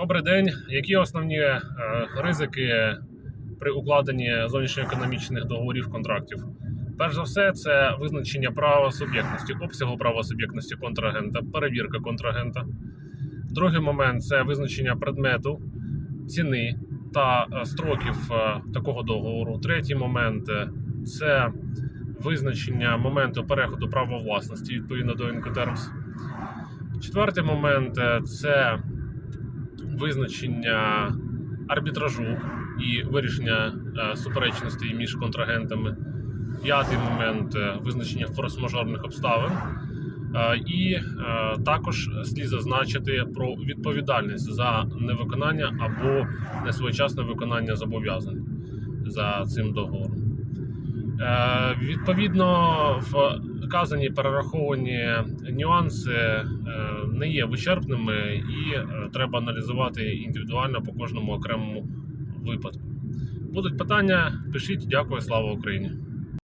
Добрий день. Які основні е, ризики при укладенні зовнішньоекономічних договорів контрактів? Перш за все, це визначення права суб'єктності, обсягу права суб'єктності контрагента, перевірка контрагента. Другий момент це визначення предмету, ціни та е, строків е, такого договору. Третій момент це визначення моменту переходу права власності відповідно до Incoterms. Четвертий момент це визначення арбітражу і вирішення е, суперечностей між контрагентами. П'ятий момент е, визначення форс-мажорних обставин. Е, І також слід зазначити про відповідальність за невиконання або несвоєчасне виконання зобов'язань за цим договором. Відповідно, вказані перераховані нюанси е, не є вичерпними і е, треба аналізувати індивідуально по кожному окремому випадку. Будуть питання, пишіть. Дякую, слава Україні!